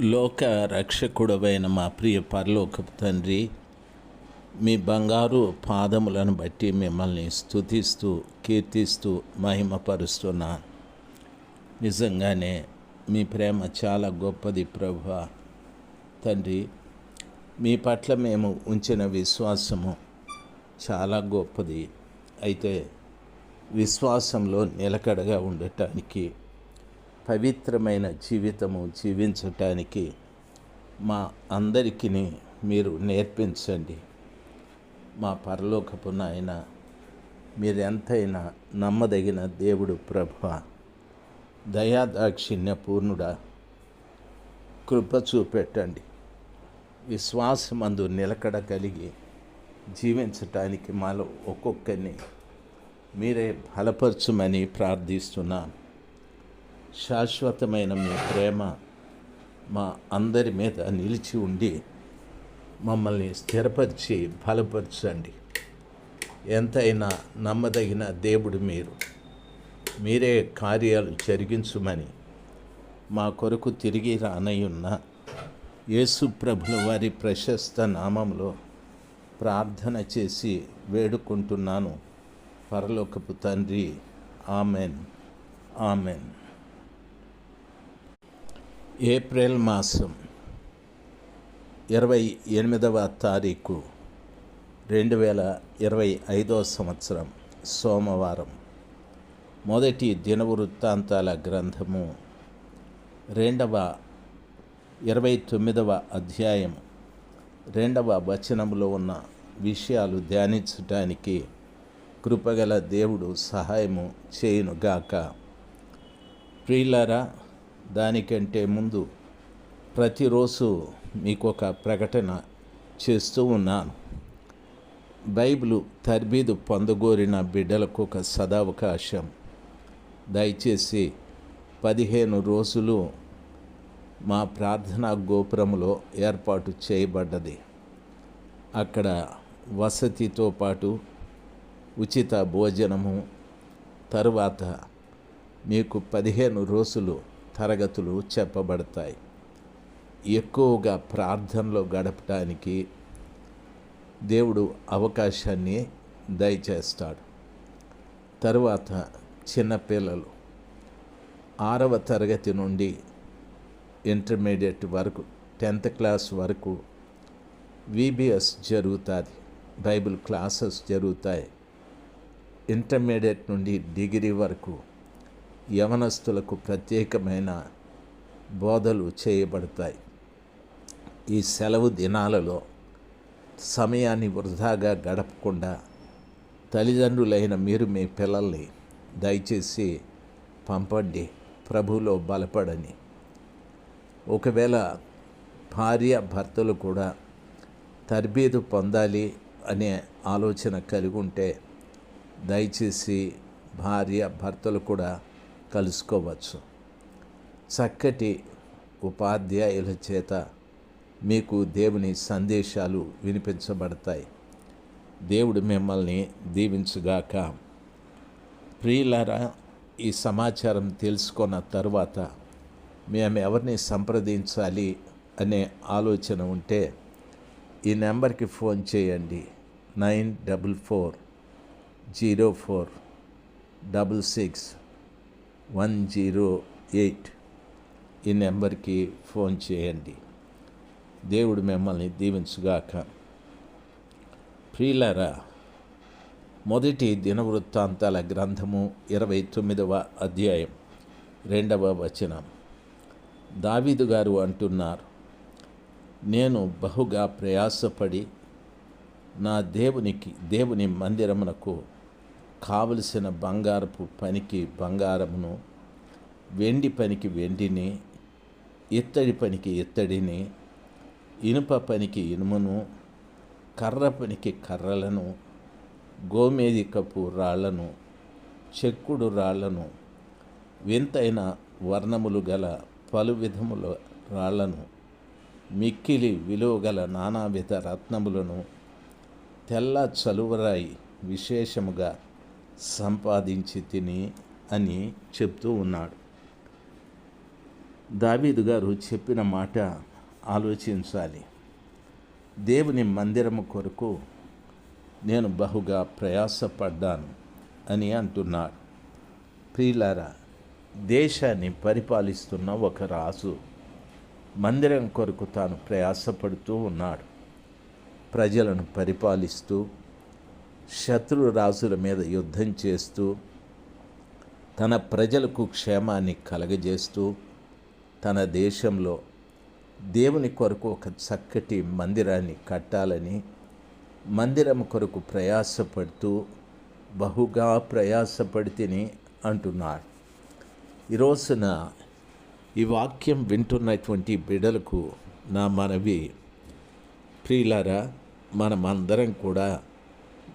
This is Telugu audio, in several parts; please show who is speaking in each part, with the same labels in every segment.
Speaker 1: లోక రక్షకుడవైన మా ప్రియ పరలోకపు తండ్రి మీ బంగారు పాదములను బట్టి మిమ్మల్ని స్థుతిస్తూ కీర్తిస్తూ మహిమపరుస్తున్నా. నిజంగానే మీ ప్రేమ చాలా గొప్పది ప్రభు. తండ్రి మీ పట్ల మేము ఉంచిన విశ్వాసము చాలా గొప్పది. అయితే విశ్వాసంలో నిలకడగా ఉండటానికి పవిత్రమైన జీవితము జీవించటానికి మా అందరికీ మీరు నేర్పించండి. మా పరలోకపు నాయన మీరెంతైనా నమ్మదగిన దేవుడు ప్రభ దయాదాక్షిణ్య పూర్ణుడా కృప చూపెట్టండి. విశ్వాసమందు నిలకడ కలిగి జీవించటానికి మాలో ఒక్కొక్కరిని మీరే బలపరచుమని ప్రార్థిస్తున్నాను. శాశ్వతమైన మీ ప్రేమ మా అందరి మీద నిలిచి ఉండి మమ్మల్ని స్థిరపరిచి బలపరచండి. ఎంతైనా నమ్మదగిన దేవుడు మీరు. మీరే కార్యాలు జరిగించుమని మా కొరకు తిరిగి రానయ్యున్న యేసు ప్రభుల వారి ప్రశస్త నామంలో ప్రార్థన చేసి వేడుకుంటున్నాను. పరలోకపు తండ్రి ఆమెన్. ఆమెన్. ఏప్రిల్ మాసం ఇరవై ఎనిమిదవ తారీఖు రెండు వేల ఇరవై ఐదవ సంవత్సరం సోమవారం. మొదటి దినవృత్తాంతాల గ్రంథము రెండవ ఇరవై తొమ్మిదవ అధ్యాయం రెండవ వచనంలో ఉన్న విషయాలు ధ్యానించటానికి కృపగల దేవుడు సహాయము చేయునుగాక. ప్రియులరా దానికంటే ముందు ప్రతిరోజు మీకు ఒక ప్రకటన చేస్తూ ఉన్నాను. బైబిలు తర్బీదు పొందగోరిన బిడ్డలకు ఒక సదావకాశం. దయచేసి పదిహేను రోజులు మా ప్రార్థనా గోపురంలో ఏర్పాటు చేయబడ్డది. అక్కడ వసతితో పాటు ఉచిత భోజనము తరువాత మీకు పదిహేను రోజులు తరగతులు చెప్పబడతాయి. ఎక్కువగా ప్రార్థనలో గడపటానికి దేవుడు అవకాశాన్ని దయచేస్తాడు. తరువాత చిన్నపిల్లలు ఆరవ తరగతి నుండి ఇంటర్మీడియట్ వరకు టెన్త్ క్లాస్ వరకు విబిఎస్ జరుగుతుంది. బైబిల్ క్లాసెస్ జరుగుతాయి. ఇంటర్మీడియట్ నుండి డిగ్రీ వరకు యవనస్తులకు ప్రత్యేకమైన బోధలు చేయబడతాయి. ఈ సెలవు దినాలలో సమయాన్ని వృధాగా గడపకుండా తల్లిదండ్రులైన మీరు మీ పిల్లల్ని దయచేసి పంపండి ప్రభులో బలపడని ఒకవేళ భార్య భర్తలు కూడా తర్బీదు పొందాలి అనే ఆలోచన కలిగి ఉంటే దయచేసి భార్య భర్తలు కూడా కలుసుకోవచ్చు. చక్కటి ఉపాధ్యాయుల చేత మీకు దేవుని సందేశాలు వినిపించబడతాయి. దేవుడు మిమ్మల్ని దీవించుగాక. ప్రియులారా ఈ సమాచారం తెలుసుకున్న తర్వాత మేము ఎవరిని సంప్రదించాలి అనే ఆలోచన ఉంటే ఈ నెంబర్కి ఫోన్ చేయండి. Nine double four zero four double six one zero eight ఈ నెంబర్కి ఫోన్ చేయండి. దేవుడు మిమ్మల్ని దీవించుగాక. ప్రియులరా మొదటి దినవృత్తాంతాల గ్రంథము ఇరవై తొమ్మిదవ అధ్యాయం రెండవ వచనం. దావీదు గారు అంటున్నారు నేను బహుగా ప్రయాసపడి నా దేవునికి దేవుని మందిరమునకు కావలసిన బంగారపు పనికి బంగారమును వెండి పనికి వెండిని ఇత్తడి పనికి ఇత్తడిని ఇనుప పనికి ఇనుమును కర్ర పనికి కర్రలను గోమేధికపు రాళ్ళను చెక్కుడు రాళ్ళను వింతైన వర్ణములు గల పలు విధముల రాళ్ళను మిక్కిలి విలువ గల నానావిధ రత్నములను తెల్ల చలువరాయి విశేషముగా సంపాదించి తిని అని చెప్తూ ఉన్నాడు. దావీదు గారు చెప్పిన మాట ఆలోచించాలి. దేవుని మందిరము కొరకు నేను బహుగా ప్రయాసపడ్డాను అని అంటున్నాడు. ప్రియులారా దేశాన్ని పరిపాలిస్తున్న ఒక రాజు మందిరం కొరకు తాను ప్రయాసపడుతూ ఉన్నాడు. ప్రజలను పరిపాలిస్తూ శత్రు రాజుల మీద యుద్ధం చేస్తూ తన ప్రజలకు క్షేమాన్ని కలగజేస్తూ తన దేశంలో దేవుని కొరకు ఒక చక్కటి మందిరాన్ని కట్టాలని మందిరం కొరకు ప్రయాసపడుతూ బహుగా ప్రయాసపడితిని అంటున్నాడు. ఈ రోజున ఈ వాక్యం వింటున్నటువంటి బిడలకు నా మనవి. ప్రియులారా మనమందరం కూడా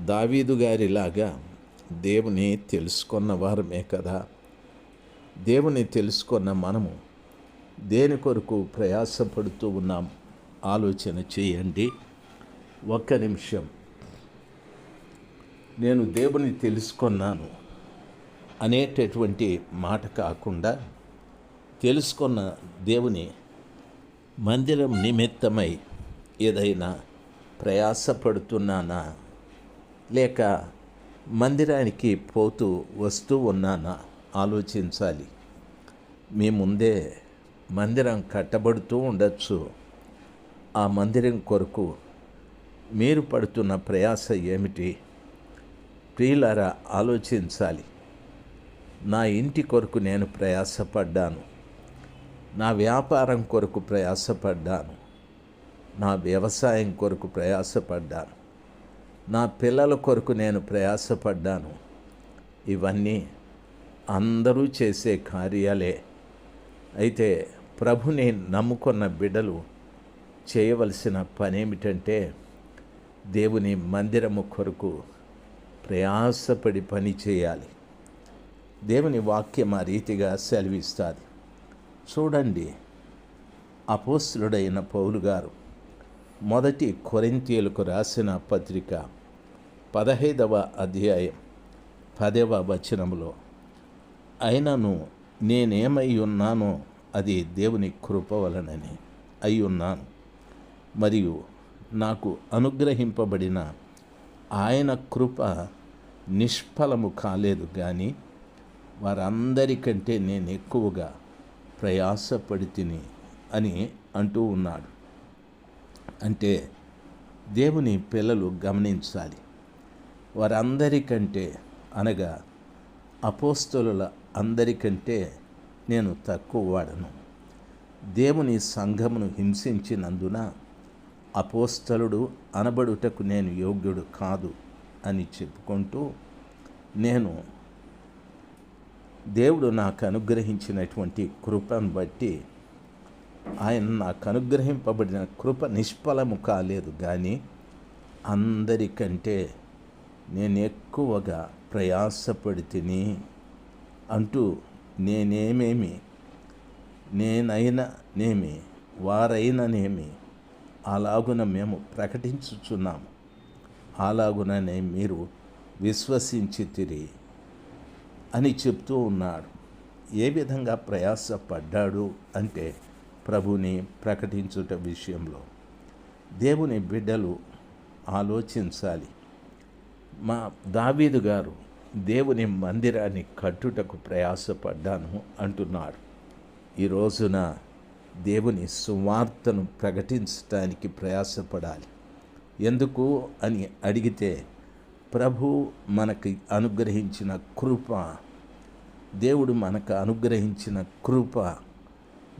Speaker 1: దావీదు గారిలాగా దేవుని తెలుసుకున్న వారమే కదా. దేవుని తెలుసుకున్న మనము దేని కొరకు ప్రయాసపడుతూ ఉన్నాం? ఆలోచన చేయండి. ఒక్క నిమిషం. నేను దేవుని తెలుసుకున్నాను అనేటటువంటి మాట కాకుండా తెలుసుకున్న దేవుని మందిరం నిమిత్తమై ఏదైనా ప్రయాసపడుతున్నానా? లేక మందిరానికి పోతూ వస్తూ ఉన్నానా? ఆలోచించాలి. మీ ముందే మందిరం కట్టబడుతూ ఉండొచ్చు. ఆ మందిరం కొరకు మీరు పడుతున్న ప్రయాస ఏమిటి? ప్రియులారా ఆలోచించాలి. నా ఇంటి కొరకు నేను ప్రయాసపడ్డాను. నా వ్యాపారం కొరకు ప్రయాసపడ్డాను. నా వ్యవసాయం కొరకు ప్రయాసపడ్డాను. నా పిల్లల కొరకు నేను ప్రయాసపడ్డాను. ఇవన్నీ అందరూ చేసే కార్యాలే. అయితే ప్రభుని నమ్ముకున్న బిడ్డలు చేయవలసిన పనేమిటంటే దేవుని మందిరము కొరకు ప్రయాసపడి పని చేయాలి. దేవుని వాక్యం ఆ రీతిగా సెలవిస్తుంది. చూడండి అపోస్తుడైన పౌలు గారు మొదటి కొరింతీయులకు రాసిన పత్రిక పదహైదవ అధ్యాయం పదవ వచనములో అయినను నేనేమై ఉన్నానో అది దేవుని కృప వలనని అయి ఉన్నాను. మరియు నాకు అనుగ్రహింపబడిన ఆయన కృప నిష్ఫలము కాలేదు కానీ వారందరికంటే నేను ఎక్కువగా ప్రయాసపడి తిని అని అంటూ ఉన్నాడు. అంటే దేవుని పిల్లలు గమనించాలి. వారందరికంటే అనగా అపోస్తలుల అందరికంటే నేను తక్కువ వాడను. దేవుని సంఘమును హింసించినందున అపోస్తలుడు అనబడుటకు నేను యోగ్యుడు కాదు అని చెప్పుకుంటూ నేను దేవుడు నాకు అనుగ్రహించినటువంటి కృపను బట్టి ఆయన నాకు అనుగ్రహింపబడిన కృప నిష్ఫలము కాలేదు కానీ అందరికంటే నేను ఎక్కువగా ప్రయాసపడి తిని అంటూ నేనేమేమి? నేనైననేమి? వారైననేమి? అలాగున మేము ప్రకటించుచున్నాము అలాగుననే మీరు విశ్వసించి తిరిగి అని చెప్తూ ఉన్నాడు. ఏ విధంగా ప్రయాసపడ్డాడు అంటే ప్రభుని ప్రకటించుట విషయంలో. దేవుని బిడ్డలు ఆలోచించాలి. మా దావీదు గారు దేవుని మందిరాన్ని కట్టుటకు ప్రయాసపడ్డాను అంటున్నాడు ఈ రోజున దేవుని సువార్తను ప్రకటించడానికి ప్రయాసపడాలి. ఎందుకు అని అడిగితే ప్రభు మనకి అనుగ్రహించిన కృప దేవుడు మనకు అనుగ్రహించిన కృప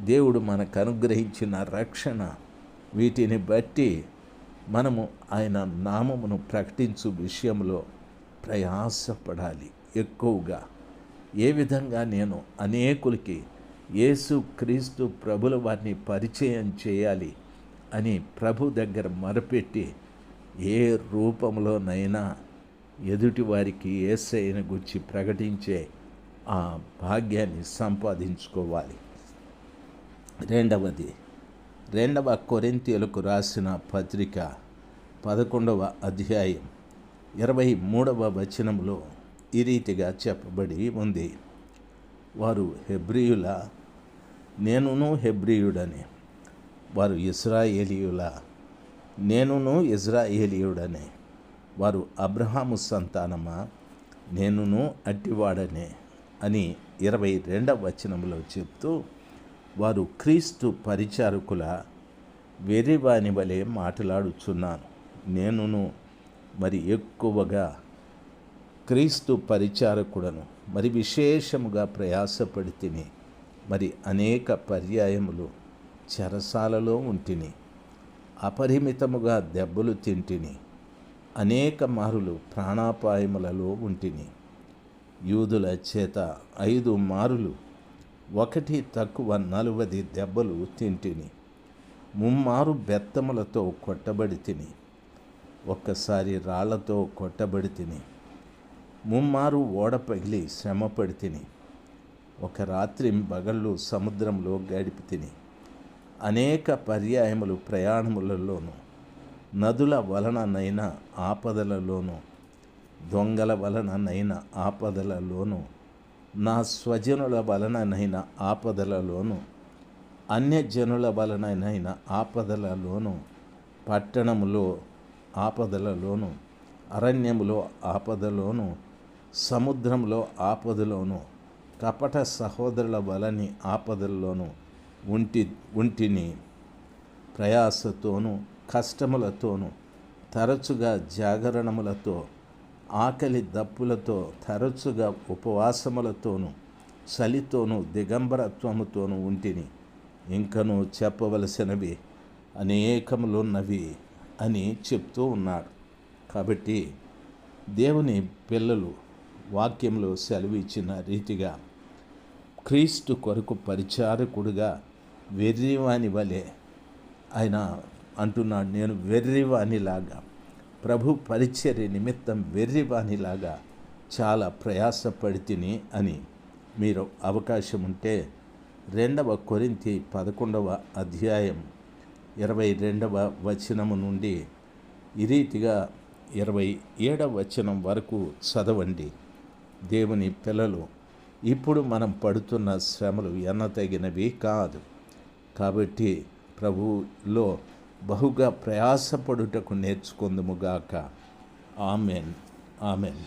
Speaker 1: దేవుడు మనకు అనుగ్రహించిన రక్షణ వీటిని బట్టి మనము ఆయన నామమును ప్రకటించు విషయంలో ప్రయాసపడాలి ఎక్కువగా. ఏ విధంగా నేను అనేకులకి యేసు క్రీస్తు ప్రభుల వారిని పరిచయం చేయాలి అని ప్రభు దగ్గర మొరపెట్టి ఏ రూపంలోనైనా ఎదుటి వారికి ఏసైన గురించి ప్రకటించే ఆ భాగ్యాన్ని సంపాదించుకోవాలి. రెండవది రెండవ కొరింతీయులకు రాసిన పత్రిక పదకొండవ అధ్యాయం ఇరవై మూడవ వచనంలో ఈ రీతిగా చెప్పబడి ఉంది. వారు హెబ్రియుల నేనును హెబ్రియుడని. వారు ఇస్రాయేలీయుల నేనును ఇజ్రాయేలీయుడనే వారు అబ్రహాము సంతానమా నేనును అట్టివాడనే అని ఇరవై రెండవ వచనంలో చెప్తూ వారు క్రీస్తు పరిచారకుల వెర్రివాని వలె మాట్లాడుచున్నాను. నేనును మరి ఎక్కువగా క్రీస్తు పరిచారకుడను మరి విశేషముగా ప్రయాసపడి తిని మరి అనేక పర్యాయములు చెరసాలలో ఉంటిని అపరిమితముగా దెబ్బలు తింటిని అనేక మారులు ప్రాణాపాయములలో ఉంటిని యూదుల చేత ఐదు మారులు ఒకటి తక్కువ నలువది దెబ్బలు తింటిని. ముమ్మారు బెత్తములతో కొట్టబడి తిని. ఒక్కసారి రాళ్ళతో కొట్టబడి తిని. ముమ్మారు ఓడ పగిలి శ్రమపడి తిని. ఒక రాత్రి బగళ్ళు సముద్రంలో గడిపి తిని. అనేక పర్యాయములు ప్రయాణములలోనూ నదుల వలననైన ఆపదలలోనూ దొంగల వలననైన ఆపదలలోనూ నా స్వజనుల వలననైన ఆపదలలోను అన్యజనుల వలనైన ఆపదలలోను పట్టణములో ఆపదలలోనూ అరణ్యములో ఆపదలోనూ సముద్రంలో ఆపదలోనూ కపట సహోదరుల వలని ఆపదల్లోనూ ఉంటి ఉంటిని ప్రయాసతోనూ కష్టములతోనూ తరచుగా జాగరణములతో ఆకలి దప్పులతో తరచుగా ఉపవాసములతోనూ చలితోనూ దిగంబరత్వముతోనూ ఉంటిని. ఇంకనూ చెప్పవలసినవి అనేకములున్నవి అని చెప్తూ ఉన్నాడు. కాబట్టి దేవుని పిల్లలు వాక్యంలో సెలవు ఇచ్చిన రీతిగా క్రీస్తు కొరకు పరిచారకుడుగా వెర్రివాని వలె ఆయన అంటున్నాడు నేను వెర్రివానిలాగా ప్రభు పరిచర్య నిమిత్తం వెర్రివాణిలాగా చాలా ప్రయాసపడి తిని అని మీరు అవకాశం ఉంటే రెండవ కొరింతి పదకొండవ అధ్యాయం ఇరవై రెండవ వచనము నుండి ఈ రీతిగా ఇరవై ఏడవ వచనం వరకు చదవండి. దేవుని పిల్లలు ఇప్పుడు మనం పడుతున్న శ్రమలు ఎన్నతగినవి కాదు. కాబట్టి ప్రభువులో బహుగా ప్రయాసపడుటకు నేర్చుకుందుముగాక ఆమెన్. ఆమెన్.